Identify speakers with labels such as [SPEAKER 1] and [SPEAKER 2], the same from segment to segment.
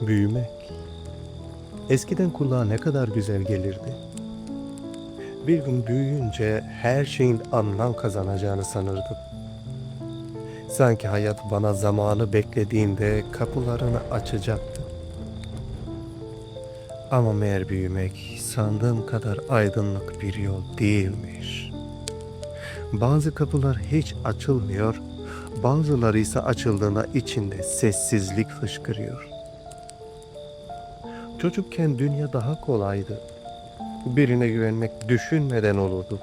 [SPEAKER 1] Büyümek. Eskiden kulağa ne kadar güzel gelirdi. Bir gün büyüyünce her şeyin anlam kazanacağını sanırdım. Sanki hayat bana zamanı beklediğinde kapılarını açacaktı. Ama meğer büyümek sandığım kadar aydınlık bir yol değilmiş. Bazı kapılar hiç açılmıyor, bazıları ise açıldığında içinde sessizlik fışkırıyor. Çocukken dünya daha kolaydı. Birine güvenmek düşünmeden olurdu.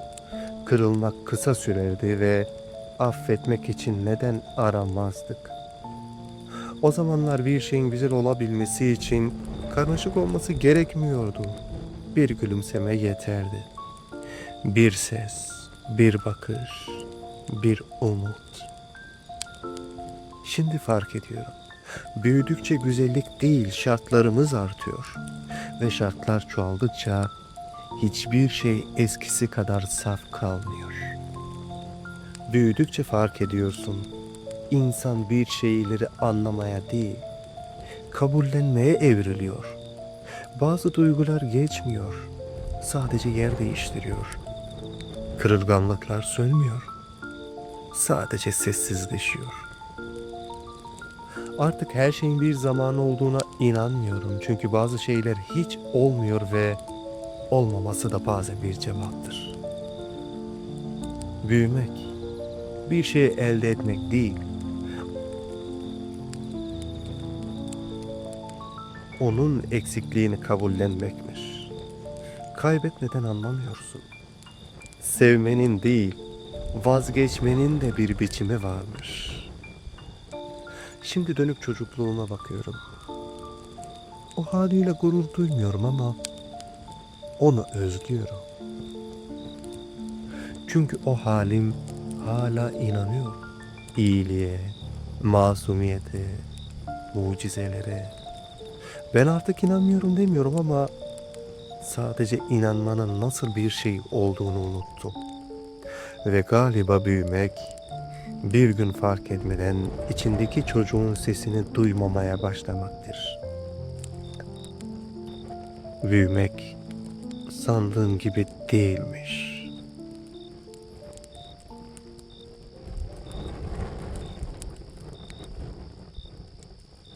[SPEAKER 1] Kırılmak kısa sürerdi ve affetmek için neden aramazdık. O zamanlar bir şeyin güzel olabilmesi için karmaşık olması gerekmiyordu. Bir gülümseme yeterdi. Bir ses, bir bakış, bir umut. Şimdi fark ediyorum. Büyüdükçe güzellik değil şartlarımız artıyor. Ve şartlar çoğaldıkça hiçbir şey eskisi kadar saf kalmıyor. Büyüdükçe fark ediyorsun. İnsan bir şeyleri anlamaya değil, kabullenmeye evriliyor. Bazı duygular geçmiyor. Sadece yer değiştiriyor. Kırılganlıklar sönmüyor. Sadece sessizleşiyor. Artık her şeyin bir zamanı olduğuna inanmıyorum. Çünkü bazı şeyler hiç olmuyor ve olmaması da bazen bir cevaptır. Büyümek bir şeyi elde etmek değil. Onun eksikliğini kabullenmekmiş. Kaybetmeden anlamıyorsun. Sevmenin değil, vazgeçmenin de bir biçimi varmış. Şimdi dönüp çocukluğuma bakıyorum. O haliyle gurur duymuyorum ama onu özlüyorum. Çünkü o halim hala inanıyor. İyiliğe, masumiyete, mucizelere. Ben artık inanmıyorum demiyorum ama sadece inanmanın nasıl bir şey olduğunu unuttum. Ve galiba büyümek bir gün fark etmeden içindeki çocuğun sesini duymamaya başlamaktır. Büyümek sandığın gibi değilmiş.